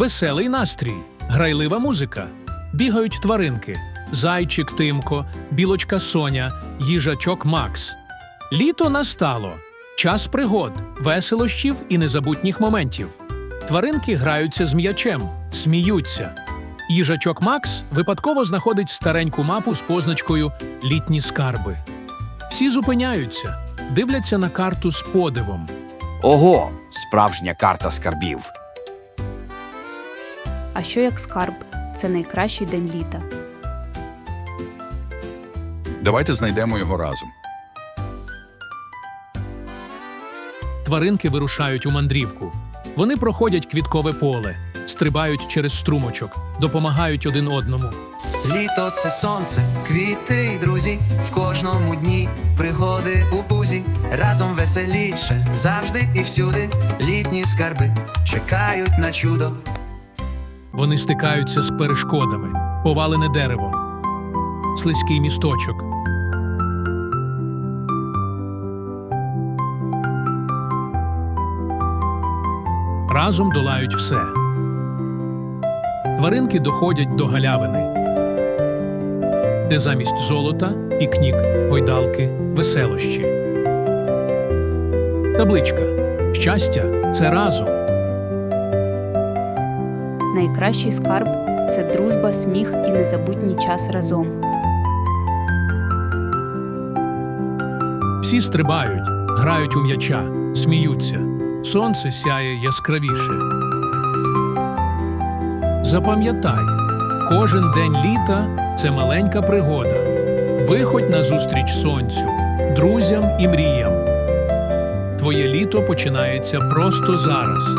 Веселий настрій, грайлива музика. Бігають тваринки: зайчик Тимко, білочка Соня, їжачок Макс. Літо настало. Час пригод, веселощів і незабутніх моментів. Тваринки граються з м'ячем, сміються. Їжачок Макс випадково знаходить стареньку мапу з позначкою Літні скарби. Всі зупиняються, дивляться на карту з подивом. Ого, справжня карта скарбів. А що як скарб? Це найкращий день літа. Давайте знайдемо його разом. Тваринки вирушають у мандрівку. Вони проходять квіткове поле, стрибають через струмочок, допомагають один одному. Літо це сонце, квіти й друзі, в кожному дні пригоди у пузі, разом веселіше, завжди і всюди. Літні скарби чекають на чудо. Вони стикаються з перешкодами, повалене дерево, слизький місточок. Разом долають все. Тваринки доходять до галявини, де замість золота пікнік, гойдалки, веселощі. Табличка. Щастя це разом. Найкращий скарб це дружба, сміх і незабутній час разом. Всі стрибають, грають у м'яча, сміються. Сонце сяє яскравіше. Запам'ятай, кожен день літа це маленька пригода. Виходь на зустріч сонцю, друзям і мріям. Твоє літо починається просто зараз.